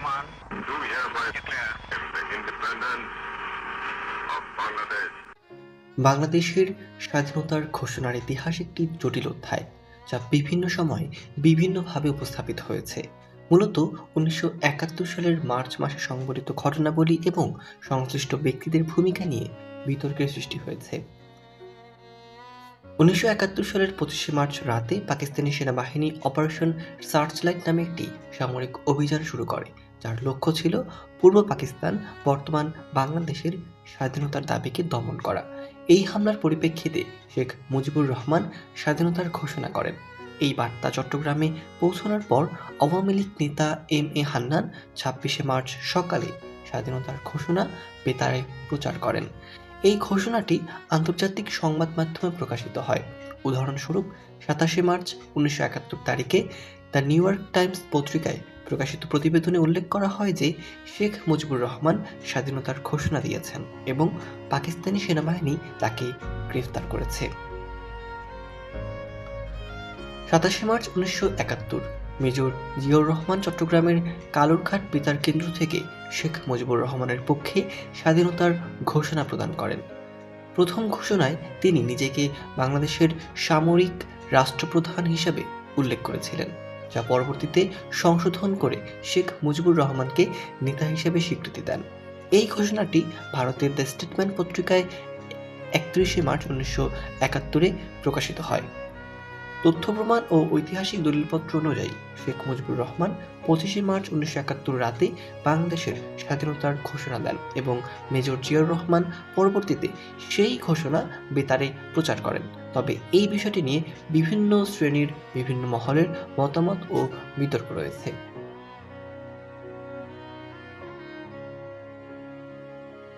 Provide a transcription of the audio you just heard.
Do hereby declare the independence of Bangladesh. বাংলাদেশের স্বাধীনতার ঘোষণার ইতিহাস একটি জটিল অধ্যায় যা বিভিন্ন সময়ে বিভিন্নভাবে উপস্থাপিত হয়েছে। মূলত উনিশশো একাত্তর সালের মার্চ মাসে সংঘটিত ঘটনাবলী এবং সংশ্লিষ্ট ব্যক্তিদের ভূমিকা নিয়ে বিতর্কের সৃষ্টি হয়েছে। উনিশশো একাত্তর সালের পঁচিশে মার্চ রাতে পাকিস্তানি সেনাবাহিনী অপারেশন সার্চলাইট নামে একটি সামরিক অভিযান শুরু করে, যার লক্ষ্য ছিল পূর্ব পাকিস্তান বর্তমান বাংলাদেশের স্বাধীনতার দাবিকে দমন করা। এই হামলার পরিপ্রেক্ষিতে শেখ মুজিবুর রহমান স্বাধীনতার ঘোষণা করেন। এই বার্তা চট্টগ্রামে পৌঁছানোর পর আওয়ামী লীগ নেতা এম এ হান্নান ছাব্বিশে মার্চ সকালে স্বাধীনতার ঘোষণা বেতারে প্রচার করেন। এই ঘোষণাটি আন্তর্জাতিক সংবাদ মাধ্যমে প্রকাশিত হয়। উদাহরণস্বরূপ, সাতাশে মার্চ উনিশশো একাত্তর তারিখে দ্য নিউ ইয়র্ক টাইমস পত্রিকায় প্রকাশিত প্রতিবেদনে উল্লেখ করা হয় যে, শেখ মুজিবুর রহমান স্বাধীনতার ঘোষণা দিয়েছেন এবং পাকিস্তানি সেনাবাহিনী তাকে গ্রেফতার করেছে। সাতাশে মার্চ উনিশশো একাত্তর মেজর জিয়াউর রহমান চট্টগ্রামের কালুরঘাট পিতার কেন্দ্র থেকে শেখ মুজিবুর রহমানের পক্ষে স্বাধীনতার ঘোষণা প্রদান করেন। প্রথম ঘোষণায় তিনি নিজেকে বাংলাদেশের সামরিক রাষ্ট্রপ্রধান হিসেবে উল্লেখ করেছিলেন, যা পরবর্তীতে সংশোধন করে শেখ মুজিবুর রহমানকে নেতা হিসেবে স্বীকৃতি দেন। এই ঘোষণাটি ভারতের দ্য স্টেটমেন্ট পত্রিকায় একত্রিশে মার্চ উনিশশো একাত্তরে প্রকাশিত হয়। তথ্য প্রমাণ ও ঐতিহাসিক দলিলপত্র অনুযায়ী শেখ মুজিবুর রহমান পঁচিশে মার্চ উনিশশো একাত্তর রাতে বাংলাদেশের স্বাধীনতার ঘোষণা দেন এবং মেজর জিয়াউর রহমান পরবর্তীতে সেই ঘোষণা বেতারে প্রচার করেন। তবে এই বিষয়টি নিয়ে বিভিন্ন শ্রেণির বিভিন্ন মহলের মতামত ও বিতর্ক রয়েছে।